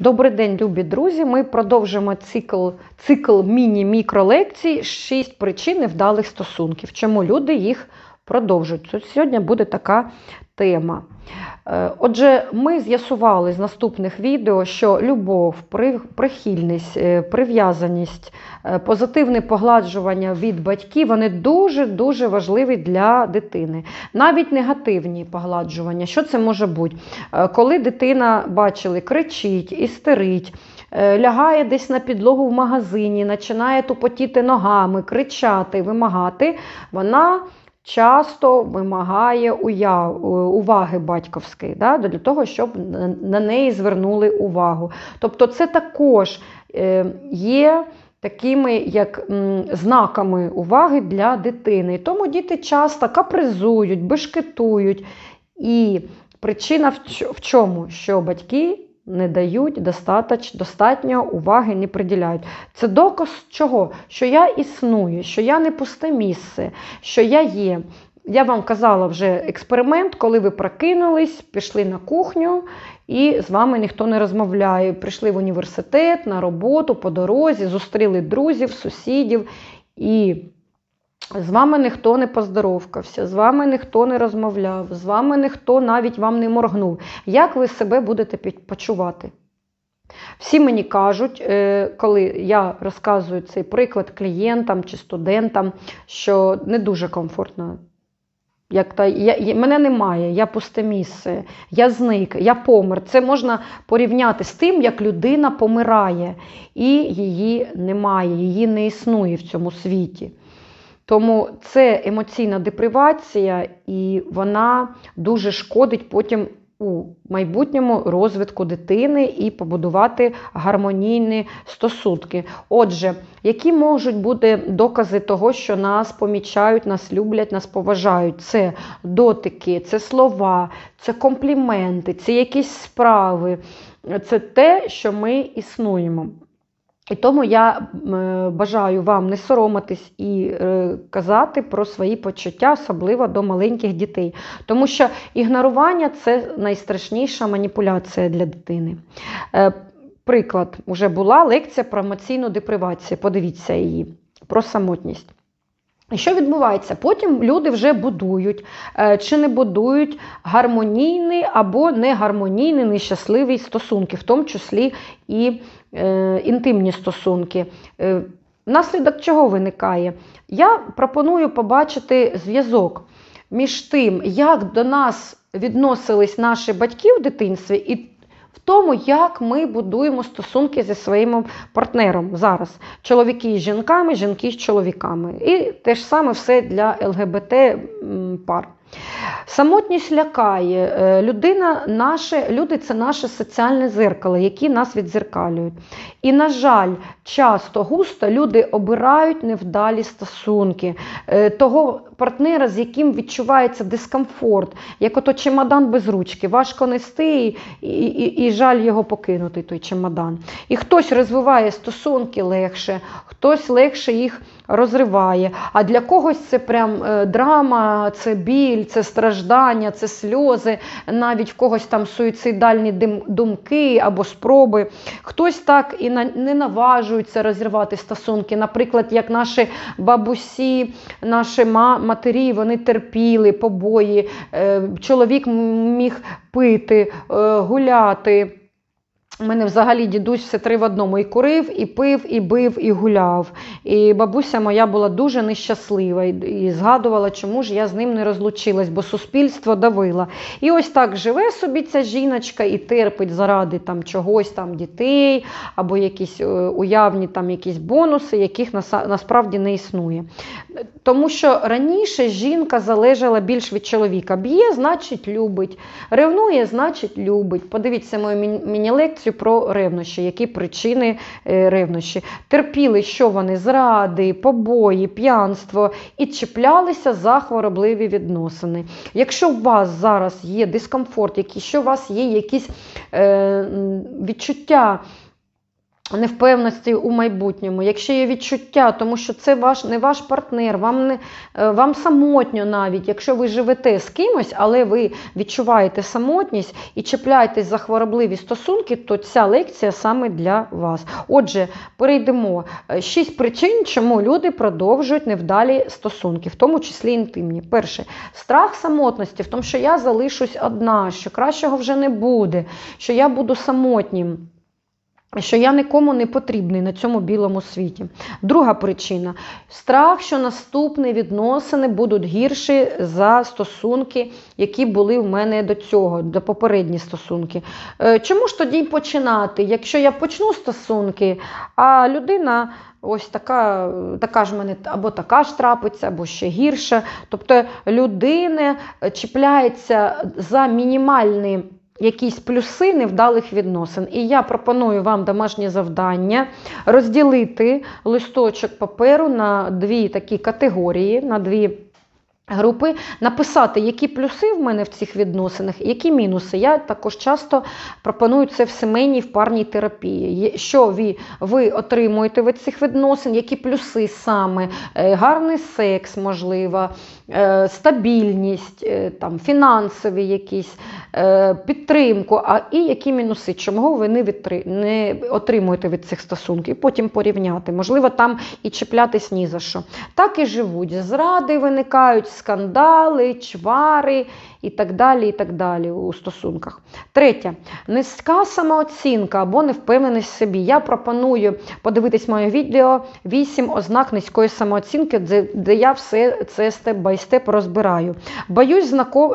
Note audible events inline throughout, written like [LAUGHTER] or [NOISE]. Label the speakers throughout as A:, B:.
A: Добрий день, любі друзі. Ми продовжимо цикл, цикл міні-мікролекцій «6 причин невдалих стосунків. Чому люди їх продовжують? Сьогодні буде така тема. Е, Отже, ми з'ясували з наступних відео, що любов, прихильність, е, прив'язаність, е, позитивне погладжування від батьків вони дуже-дуже важливі для дитини. Навіть негативні погладжування. Що це може бути? Коли дитина, бачили, кричить, істерить, лягає десь на підлогу в магазині, починає тупотіти ногами, кричати, вимагати, вона часто вимагає уя- уваги батьківської, да, для того, щоб на- неї звернули увагу. Тобто це також е, є такими як знаками уваги для дитини. Тому діти часто капризують, бешкетують. І причина в чому? Що батьки не дають достаточ, достатньо уваги, не приділяють. Це доказ чого? Що я існую, що я не пусте місце, що я є. Я вам казала вже експеримент, коли ви прокинулись, пішли на кухню і з вами ніхто не розмовляє. Прийшли в університет, на роботу, по дорозі, зустріли друзів, сусідів і з вами ніхто не поздоровкався, з вами ніхто не розмовляв, з вами ніхто навіть вам не моргнув. Як ви себе будете почувати? Всі мені кажуть, е, коли я розказую цей приклад клієнтам чи студентам, що не дуже комфортно. Як та, я, мене немає, я пусте місце, я зник, я помер. Це можна порівняти з тим, як людина помирає, і її немає, її не існує в цьому світі. Тому це емоційна депривація, і вона дуже шкодить потім у майбутньому розвитку дитини і побудувати гармонійні стосунки. Отже, які можуть бути докази того, що нас помічають, нас люблять, нас поважають? Це дотики, це слова, це компліменти, це якісь справи, це те, що ми існуємо. І тому я е, бажаю вам не соромитись і е, казати про свої почуття, особливо до маленьких дітей. Тому що ігнорування це найстрашніша маніпуляція для дитини. Е, Приклад, вже була лекція про емоційну депривацію. Подивіться її, про самотність. І що відбувається? Потім люди вже будують е, чи не будують гармонійні або негармонійні, нещасливі стосунки, в тому числі і е, інтимні стосунки. Е, Внаслідок чого виникає? Я пропоную побачити зв'язок між тим, як до нас відносились наші батьки в дитинстві, і тому, як ми будуємо стосунки зі своїм партнером зараз. Чоловіки з жінками, жінки з чоловіками. І те ж саме все для ЛГБТ пар. Самотність лякає. Е, Людина, наше, люди це наше соціальне зеркало, які нас відзеркалюють. І, на жаль, часто густо люди обирають невдалі стосунки, Е, того партнера, з яким відчувається дискомфорт, як ото чемодан без ручки. Важко нести і, і, і, жаль його покинути, той чемодан. І хтось розвиває стосунки легше, хтось легше їх розриває. А для когось це прям е, драма, це біль, це страждання, це сльози, навіть в когось там суїцидальні думки або спроби. Хтось так і не наважується розірвати стосунки. Наприклад, як наші бабусі, наші матері, вони терпіли побої, е, чоловік міг пити, е, гуляти. У мене взагалі дідусь все три в одному і курив, і пив, і бив, і гуляв. І бабуся моя була дуже нещаслива і, згадувала, чому ж я з ним не розлучилась, бо суспільство давило. І ось так живе собі ця жіночка і терпить заради там чогось там дітей або якісь е, уявні там якісь бонуси, яких насправді не існує. Тому що раніше жінка залежала більш від чоловіка. Б'є, значить, любить. Ревнує, значить, любить. Подивіться мою міні- міні-лекцію про ревнощі, які причини е, ревнощі. Терпіли, що вони зради, побої, п'янство і чіплялися за хворобливі відносини. Якщо у вас зараз є дискомфорт, якщо у вас є якісь е, відчуття Невпевності у майбутньому, якщо є відчуття, тому що це ваш не ваш партнер, вам не е, вам самотньо навіть, якщо ви живете з кимось, але ви відчуваєте самотність і чіпляєтесь за хворобливі стосунки, то ця лекція саме для вас. Отже, перейдемо Е, шість причин, чому люди продовжують невдалі стосунки, в тому числі інтимні. Перше, страх самотності, в тому, що я залишусь одна, що кращого вже не буде, що я буду самотнім. Що я нікому не потрібний на цьому білому світі. Друга причина страх, що наступні відносини будуть гірші за стосунки, які були в мене до цього, до попередні стосунки. Е, Чому ж тоді починати? Якщо я почну стосунки, а людина. Ось така така ж мене або така ж трапиться, або ще гірше. Тобто людина чіпляється за мінімальний якісь плюси невдалих відносин. І я пропоную вам домашнє завдання розділити листочок паперу на дві такі категорії, на дві. Групи написати, які плюси в мене в цих відносинах, які мінуси. Я також часто пропоную це в сімейній в парній терапії. Що ви ви отримуєте від цих відносин, які плюси саме, е, гарний секс, можливо, стабільність, е, там, фінансові якісь, підтримку, а і які мінуси, чому ви не, відтри... не отримуєте від цих стосунків, і потім порівняти. Можливо, там і чіплятись ні за що. Так і живуть. Зради виникають скандали, чвари і так далі. і так далі у стосунках. Третє, низька самооцінка або невпевненість в собі. Я пропоную подивитись моє відео 8 ознак низької самооцінки, де, де я все це степ-бай-степ розбираю. Боюсь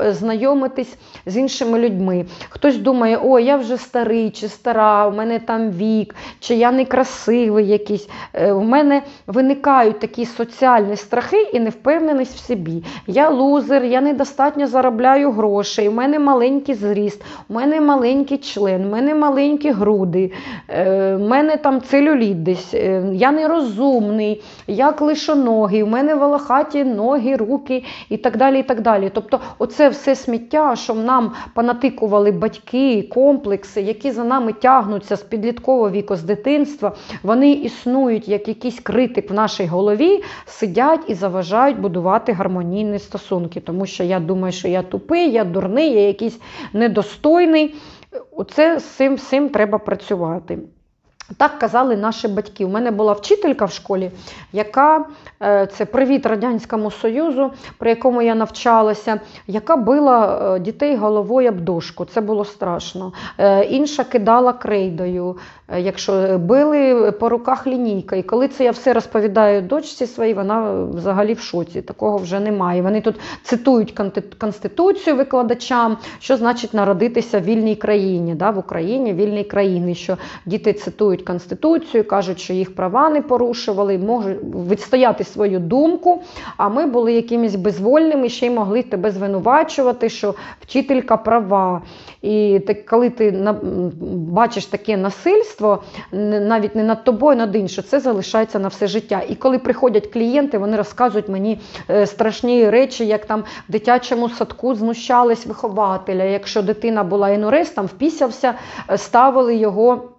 A: знайомитись з іншими людьми. Хтось думає, о, я вже старий чи стара, у мене там вік, чи я некрасивий якийсь. У е, мене виникають такі соціальні страхи і невпевненість в собі. Я лузер, я недостатньо заробляю грошей, у мене маленький зріст, у мене маленький член, у мене маленькі груди, у е, мене там целюліт десь, е, я нерозумний, я клишоногий, у мене волохаті ноги, руки і так далі. і так далі. Тобто, оце все сміття, що нам понатикували батьки, комплекси, які за нами тягнуться з підліткового віку, з дитинства, вони існують як якийсь критик в нашій голові, сидять і заважають будувати гармонійні стосунки, тому що я думаю, що я тупий, я дурний, я якийсь недостойний. Оце з цим всім треба працювати. Так казали наші батьки. У мене була вчителька в школі, яка е, це привіт Радянському Союзу, при якому я навчалася, яка била е, дітей головою об дошку. Це було страшно. Е, інша кидала крейдою, якщо били по руках лінійка. І коли це я все розповідаю дочці своїй, вона взагалі в шоці. Такого вже немає. Вони тут цитують Конституцію викладачам, що значить народитися в вільній країні, да, в Україні, вільній країні, що діти цитують Конституцію, кажуть, що їх права не порушували, можуть відстояти свою думку. А ми були якимись безвольними, ще й могли тебе звинувачувати, що вчителька права. І так, коли ти бачиш таке насильство, навіть не над тобою, над іншим, це залишається на все життя. І коли приходять клієнти, вони розказують мені е, страшні речі, як там в дитячому садку знущались вихователя. Якщо дитина була інуристом, впісявся, е, ставили його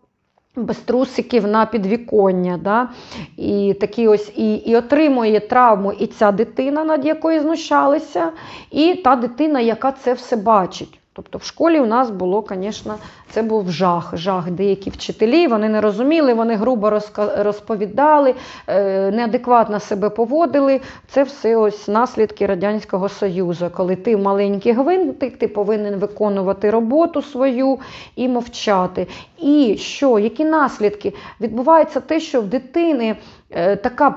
A: без трусиків на підвіконня. Да? І такі ось, і, і отримує травму і ця дитина, над якою знущалися, і та дитина, яка це все бачить. Тобто в школі у нас було, звісно, це був жах. Жах. Деякі вчителі вони не розуміли, вони грубо розповідали, е, неадекватно себе поводили. Це все ось наслідки Радянського Союзу. Коли ти маленький гвинтик, ти повинен виконувати роботу свою і мовчати. І що, які наслідки? Відбувається те, що в дитини. Е, така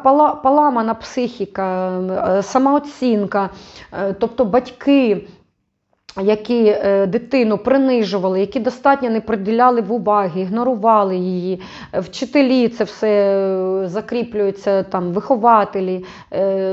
A: поламана психіка, е, самооцінка, тобто батьки які е, дитину принижували, які достатньо не приділяли в уваги, ігнорували її, е, вчителі це все е, закріплюються, там, вихователі,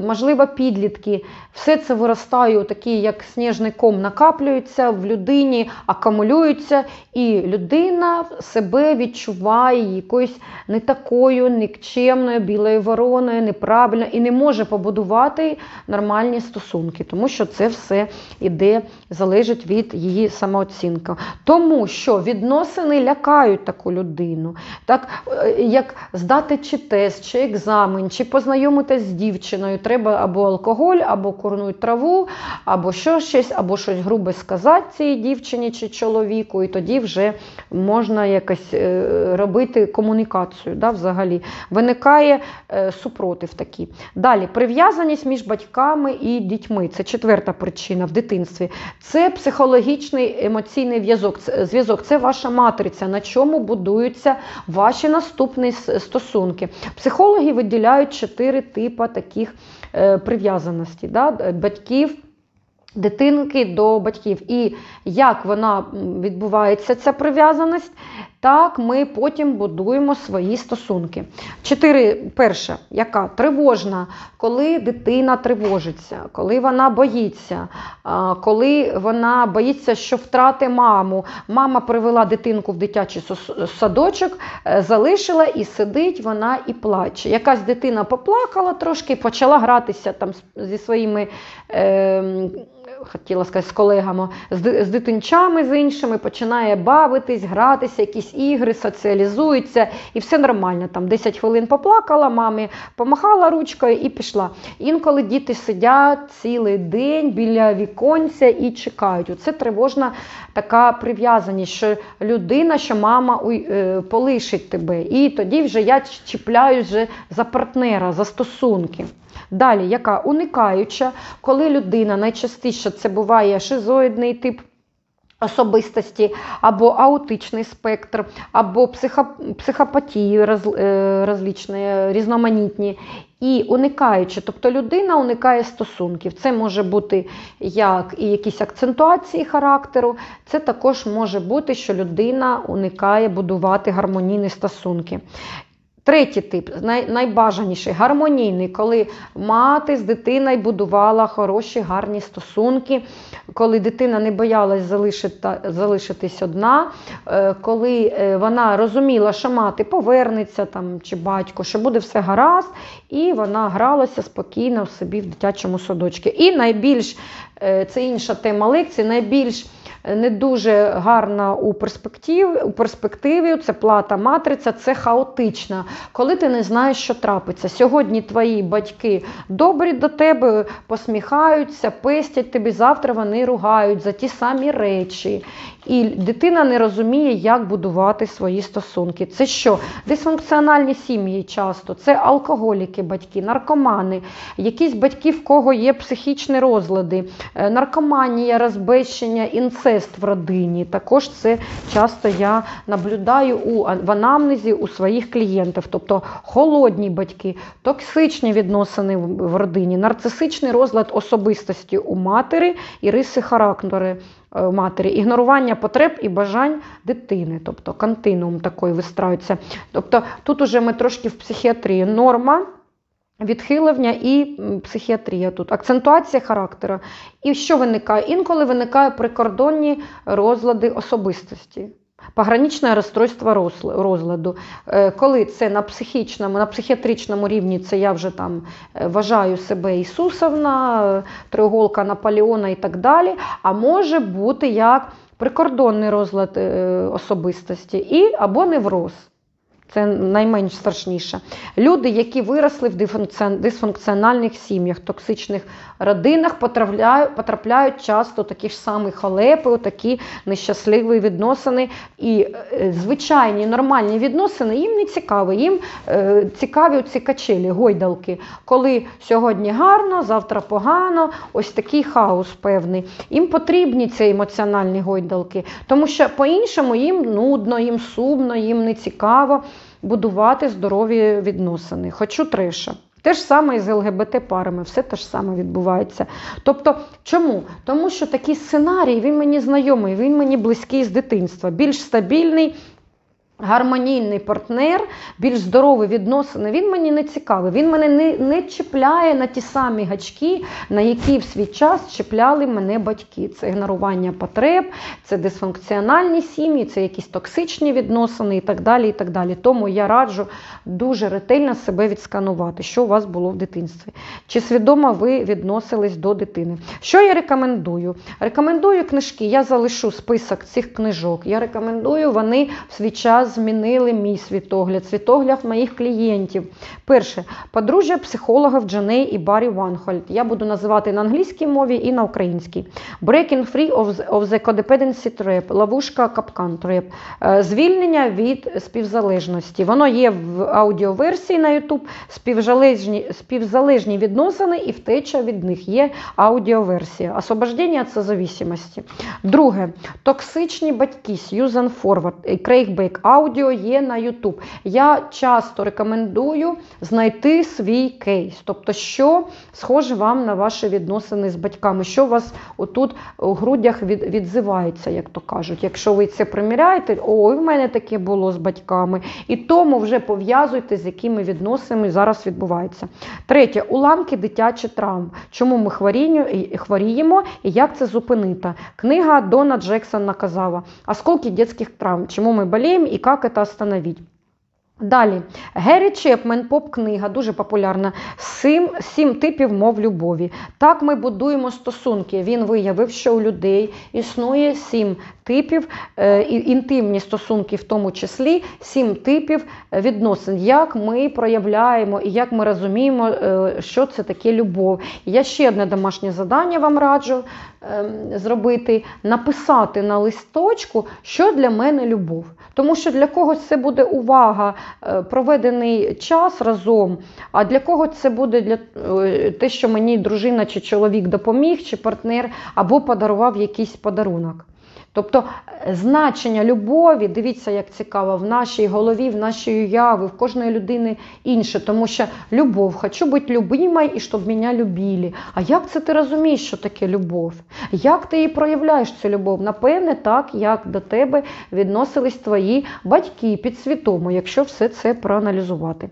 A: можливо, підлітки. Все це виростає, такі, як сніжний ком, накаплюється в людині, акумулюється, і людина себе відчуває якоюсь не такою, нікчемною, білою вороною, неправильно і не може побудувати нормальні стосунки, тому що це все іде залежить залежить від її самооцінки. Тому що відносини лякають таку людину. Так, е, як здати чи тест, чи екзамен, чи познайомитись з дівчиною, треба або алкоголь, або курнуть траву, або що щось, або щось грубе сказати цій дівчині чи чоловіку, і тоді вже можна якось е, робити комунікацію. Да, взагалі. Виникає е, супротив такий. Далі, прив'язаність між батьками і дітьми. Це четверта причина в дитинстві. Це психологічний емоційний зв'язок. Це- Зв'язок це ваша матриця, на чому будуються ваші наступні стосунки. Психологи виділяють чотири типи таких е, прив'язаностей. Да? Батьків. Дитинки до батьків. І як вона відбувається, ця прив'язаність, так ми потім будуємо свої стосунки. Чотири. Перша, яка тривожна, коли дитина тривожиться, коли вона боїться, коли вона боїться, що втрати маму. Мама привела дитинку в дитячий садочок, е, залишила і сидить вона і плаче. Якась дитина поплакала трошки, почала гратися там зі своїми. Е, Хотіла сказати з колегами, з, дитинчами з іншими, починає бавитись, гратися, якісь ігри, соціалізується, і все нормально. Там 10 хвилин поплакала, мамі помахала ручкою і пішла. Інколи діти сидять цілий день біля віконця і чекають. Оце тривожна така прив'язаність, що людина, що мама е, полишить тебе. І тоді вже я чіпляюсь вже за партнера, за стосунки. Далі, яка уникаюча, коли людина найчастіше це буває шизоїдний тип. Особистості, або аутичний спектр, або психо, психопатії роз, е, різноманітні. І уникаючи, тобто людина уникає стосунків. Це може бути як і якісь акцентуації характеру, це також може бути, що людина уникає будувати гармонійні стосунки. Третій тип, най, найбажаніший, гармонійний, коли мати з дитиною будувала хороші, гарні стосунки, коли дитина не боялась залишити, залишитись одна, е, коли е, вона розуміла, що мати повернеться там, чи батько, що буде все гаразд, і вона гралася спокійно в собі в дитячому садочку. І найбільш, е, це інша тема лекції, найбільш не дуже гарна у перспективі, у перспективі це плата матриця, це хаотична, коли ти не знаєш, що трапиться. Сьогодні твої батьки добрі до тебе, посміхаються, пестять тобі, завтра вони ругають за ті самі речі. І дитина не розуміє, як будувати свої стосунки. Це що? Дисфункціональні сім'ї часто, це алкоголіки, батьки, наркомани, якісь батьки, в кого є психічні розлади, е, наркоманія, розбещення, інцест в родині. Також це часто я наблюдаю у в анамнезі у своїх клієнтів. Тобто холодні батьки, токсичні відносини в родині, нарцисичний розлад особистості у матері і риси характеру е, матері, ігнорування потреб і бажань дитини, тобто континуум такий вистраюється. Тобто тут уже ми трошки в психіатрії норма. Відхилення і психіатрія тут, акцентуація характеру. І що виникає? Інколи виникає прикордонні розлади особистості. Пограничне розстройство розладу. Е, Коли це на психічному, на психіатричному рівні, це я вже там е, вважаю себе Ісусовна, е, триголка Наполеона і так далі. А може бути як прикордонний розлад особистості і або невроз. Це найменш страшніше. Люди, які виросли в дисфункціон- дисфункціональних сім'ях, токсичних родинах, потрапляють, потрапляють часто такі ж самі халепи, у такі нещасливі відносини. І е, звичайні нормальні відносини їм не цікаві. Їм е, цікаві ці качелі, гойдалки, коли сьогодні гарно, завтра погано, ось такий хаос певний. Їм потрібні ці емоціональні гойдалки, тому що по-іншому їм нудно, їм сумно, їм не цікаво будувати здорові відносини. Хочу треша. Те ж саме і з ЛГБТ-парами, все те ж саме відбувається. Тобто, чому? Тому що такий сценарій він мені знайомий, він мені близький з дитинства, більш стабільний. Гармонійний партнер, більш здорові відносини, він мені не цікавий. Він мене не, не чіпляє на ті самі гачки, на які в свій час чіпляли мене батьки. Це ігнорування потреб, це дисфункціональні сім'ї, це якісь токсичні відносини і так далі. і так далі. Тому я раджу дуже ретельно себе відсканувати, що у вас було в дитинстві. Чи свідомо ви відносились до дитини? Що я рекомендую? Рекомендую книжки. Я залишу список цих книжок. Я рекомендую, вони в свій час змінили мій світогляд, світогляд моїх клієнтів. Перше, подружжя психологів Джаней і Баррі Ванхольд. Я буду називати на англійській мові і на українській. Breaking free of the, codependency trap, ловушка капкан trap. Е, Звільнення від співзалежності. Воно є в аудіоверсії на YouTube. Співзалежні, співзалежні відносини і втеча від них є аудіоверсія. Освобождення це зависимості. Друге, токсичні батьки Сьюзан Форвард і Крейг Бейк. Аудіо є на YouTube. Я часто рекомендую знайти свій кейс, тобто, що схоже вам на ваші відносини з батьками, що у вас отут у грудях від, відзивається, як то кажуть. Якщо ви це приміряєте, ой, в мене таке було з батьками. І тому вже пов'язуйте, з якими відносинами зараз відбувається. Третє, уламки дитячі травм. Чому ми хворіємо, хворіємо і як це зупинити? Книга Дона Джексона казала «Осколки дитячих травм. Чому ми боліємо і як это остановити? Далі, Геррі Чепмен, поп-книга, дуже популярна. Сім, сім типів мов любові. Так ми будуємо стосунки. Він виявив, що у людей існує сім типів, е, інтимні стосунки, в тому числі сім типів е, відносин. Як ми проявляємо і як ми розуміємо, е, що це таке любов. Я ще одне домашнє завдання вам раджу ем, зробити: написати на листочку, що для мене любов. Тому що для когось це буде увага, е, проведений час разом, а для кого це буде для е, те, що мені дружина чи чоловік допоміг, чи партнер, або подарував якийсь подарунок. Тобто е, значення любові, дивіться, як цікаво, в нашій голові, в нашій уяві, в кожної людини інше. Тому що любов, хочу бути любимою і щоб мене любили. А як це ти розумієш, що таке любов? Як ти її проявляєш цю любов? Напевне, так, як до тебе відносились твої батьки підсвідомо, якщо все це проаналізувати.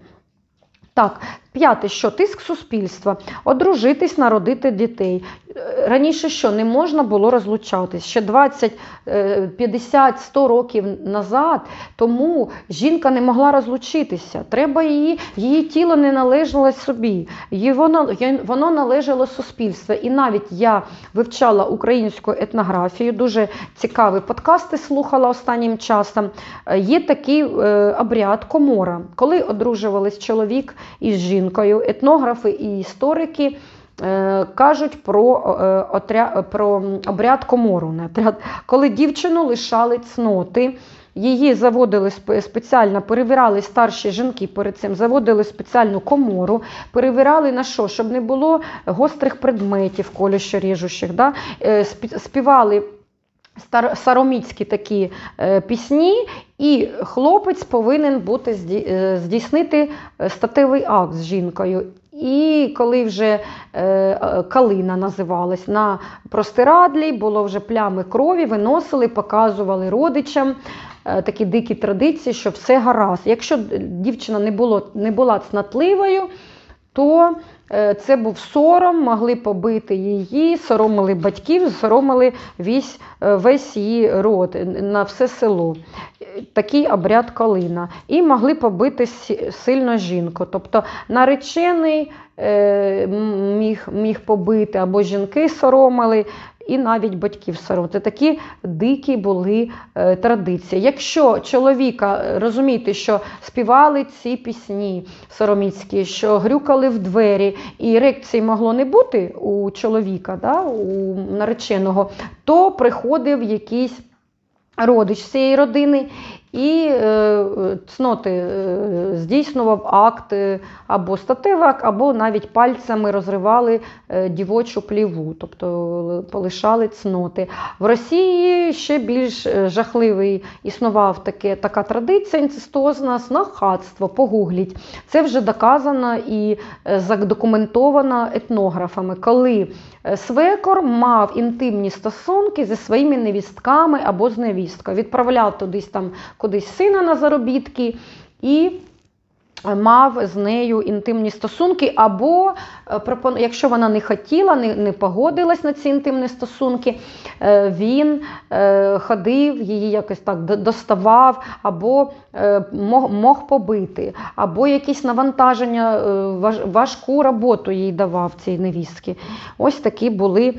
A: Так, п'яте, що тиск суспільства, одружитись, народити дітей. Е, Раніше що не можна було розлучатись ще 20, е, 50, 100 років назад. Тому жінка не могла розлучитися. Треба її, її тіло не належало собі. Їй воно, воно належало суспільству. І навіть я вивчала українську етнографію, дуже цікаві подкасти слухала останнім часом. Е, Є такий е, обряд комора, коли одружувались чоловік із жінкою, етнографи і історики. е, Кажуть про, е, отря... про обряд комору, коли дівчину лишали цноти, її заводили спеціально, перевіряли старші жінки перед цим, заводили спеціальну комору, перевіряли на що, щоб не було гострих предметів, колюще-ріжущих. Да? Е, Співали сароміцькі такі е, пісні, і хлопець повинен бути е, здійснити е, статевий акт з жінкою. І коли вже е, калина називалась на простирадлі, було вже плями крові, виносили, показували родичам е, такі дикі традиції, що все гаразд. Якщо дівчина не, було, не була цнатливою, то це був сором, могли побити її, соромили батьків, соромили весь, е, весь її род е, на все село. Е, Такий обряд калина. І могли побити сильно жінку. Тобто наречений е, міг, міг побити, або жінки соромили, і навіть батьків соромити. Такі дикі були е, традиції. Якщо чоловіка е, розумієте, що співали ці пісні сороміцькі, що грюкали в двері, і ерекції могло не бути у чоловіка, да, у нареченого, то приходив якийсь родич цієї родини і е, цноти е, здійснював акт або статевий акт, або навіть пальцями розривали е, дівочу пліву, тобто полишали цноти. В Росії ще більш жахливий існував таке, така традиція інцестозна снахатство, погугліть. Це вже доказано і задокументовано етнографами, коли свекор мав інтимні стосунки зі своїми невістками або з невісткою. Відправляв тудись там кудись сина на заробітки і мав з нею інтимні стосунки, або е, якщо вона не хотіла, не, погодилась на ці інтимні стосунки, е, він е, ходив, її якось так доставав, або е, мог, побити, або якісь навантаження, е, важку роботу їй давав цій невістки. Ось такі були е,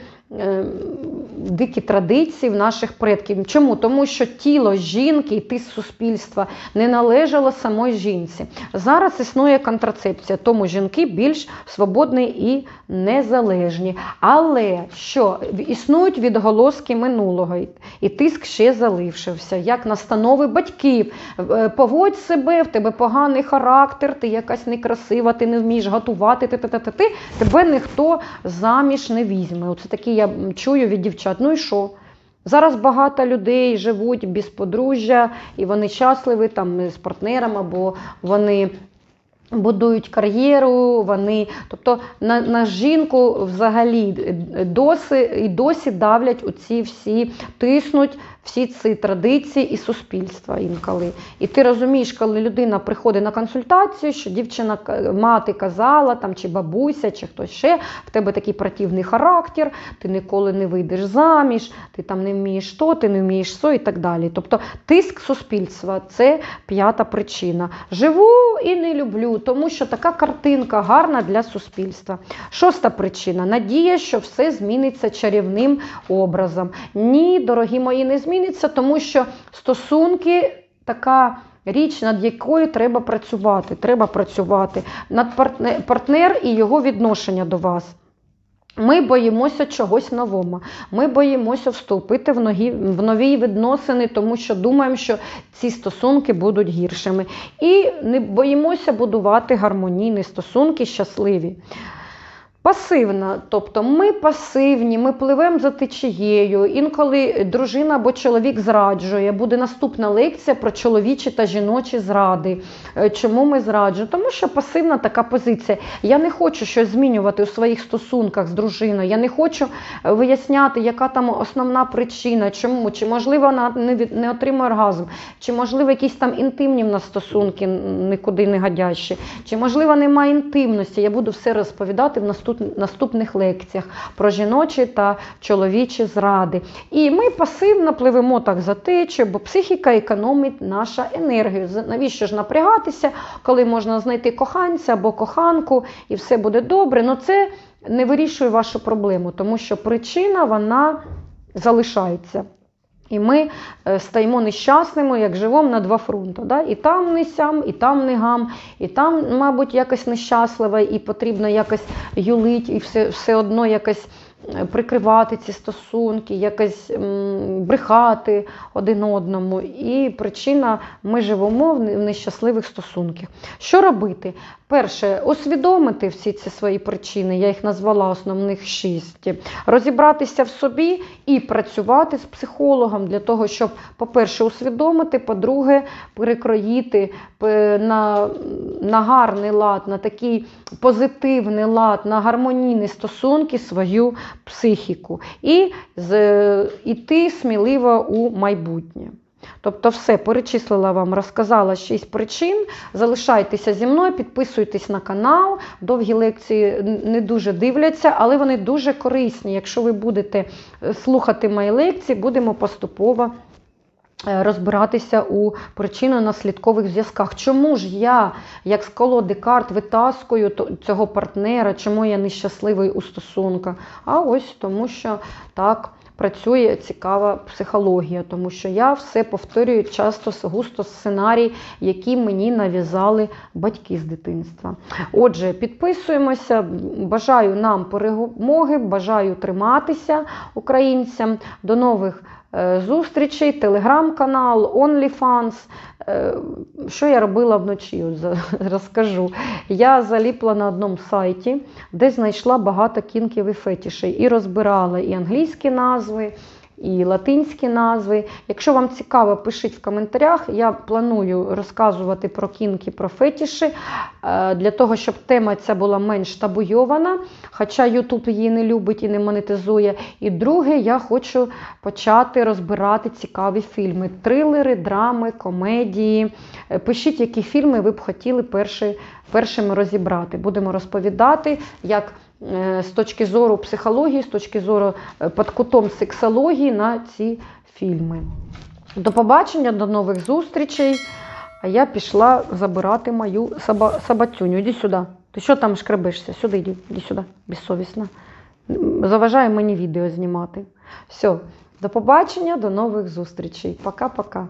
A: дикі традиції в наших предків. Чому? Тому що тіло жінки, йти з суспільства не належало самої жінці. Зараз існує контрацепція, тому жінки більш свободні і незалежні. Але що існують відголоски минулого, і- і тиск ще залишився, як настанови батьків. Е, Поводь себе, в тебе поганий характер, ти якась некрасива, ти не вмієш готувати, ти, ти, ти, ти, ти, тебе ніхто заміж не візьме. Оце такі я чую від дівчат. Ну і що? Зараз багато людей живуть без подружжя, і вони щасливі там з партнером, або вони будують кар'єру, вони, тобто на, на жінку взагалі досі, і досі давлять оці всі, тиснуть всі ці традиції і суспільства інколи. І ти розумієш, коли людина приходить на консультацію, що дівчина мати казала, там, чи бабуся, чи хтось ще, в тебе такий противний характер, ти ніколи не вийдеш заміж, ти там не вмієш то, ти не вмієш со і так далі. Тобто тиск суспільства це п'ята причина. Живу і не люблю, тому що така картинка гарна для суспільства. Шоста причина надія, що все зміниться чарівним образом. Ні, дорогі мої, не зміниться, тому що стосунки така. Річ, над якою треба працювати. Треба працювати над партне- партнер і його відношення до вас. Ми боїмося чогось нового. Ми боїмося вступити в, ногі, в нові відносини, тому що думаємо, що ці стосунки будуть гіршими. І не боїмося будувати гармонійні стосунки, щасливі. Пасивна, тобто ми пасивні, ми пливемо за течією. Інколи дружина або чоловік зраджує. Буде наступна лекція про чоловічі та жіночі зради. Е, Чому ми зраджуємо? Тому що пасивна така позиція. Я не хочу щось змінювати у своїх стосунках з дружиною. Я не хочу е, виясняти, яка там основна причина, чому, чи можливо вона не, отримує оргазм, чи можливо якісь там інтимні в нас стосунки нікуди не годящі, чи можливо немає інтимності. Я буду все розповідати в наступ- наступних лекціях про жіночі та чоловічі зради. І ми пасивно пливемо так за течією, бо психіка економить нашу енергію. Навіщо ж напрягатися, коли можна знайти коханця або коханку, і все буде добре. Ну це не вирішує вашу проблему, тому що причина вона залишається. І ми е, стаємо нещасними, як живемо на два фронти. Да? І там не сям, і там не гам, і там, мабуть, якось нещаслива, і потрібно якось юлить, і все, все одно якось е, прикривати ці стосунки, якось брехати один одному. І причина ми живемо в нещасливих стосунках. Що робити? Перше, усвідомити всі ці свої причини, я їх назвала основних шість, розібратися в собі і працювати з психологом для того, щоб, по-перше, усвідомити, по-друге, перекроїти на, на гарний лад, на такий позитивний лад, на гармонійні стосунки свою психіку і з, іти сміливо у майбутнє. Тобто, все перечислила вам, розказала шість причин. Залишайтеся зі мною, підписуйтесь на канал. Довгі лекції не дуже дивляться, але вони дуже корисні. Якщо ви будете е, слухати мої лекції, будемо поступово е, розбиратися у причинно-наслідкових зв'язках. Чому ж я, як з колоди карт, витаскую цього партнера, чому я нещасливий у стосунках? А ось тому, що так працює цікава психологія, тому що я все повторюю часто густо сценарій, які мені нав'язали батьки з дитинства. Отже, підписуємося. Бажаю нам перемоги, бажаю триматися українцям. До нових зустрічей, телеграм-канал, OnlyFans. Е, Що я робила вночі? [LAUGHS] Розкажу. Я заліпла на одному сайті, де знайшла багато кінків і фетішей, і розбирала і англійські назви, і латинські назви. Якщо вам цікаво, пишіть в коментарях. Я планую розказувати про кінки, про фетіші, е, для того, щоб тема ця була менш табуйована, хоча YouTube її не любить і не монетизує. І друге, я хочу почати розбирати цікаві фільми: трилери, драми, комедії. Е, Пишіть, які фільми ви б хотіли перші, першими розібрати. Будемо розповідати, як з точки зору психології, з точки зору е, під кутом сексології на ці фільми. До побачення, до нових зустрічей. А я пішла забирати мою саба, собацюню. Іди сюди. Ти що там шкребишся? Сюди йди, іди сюди, безсовісна. Заважає мені відео знімати. Все, до побачення, до нових зустрічей. Пока-пока.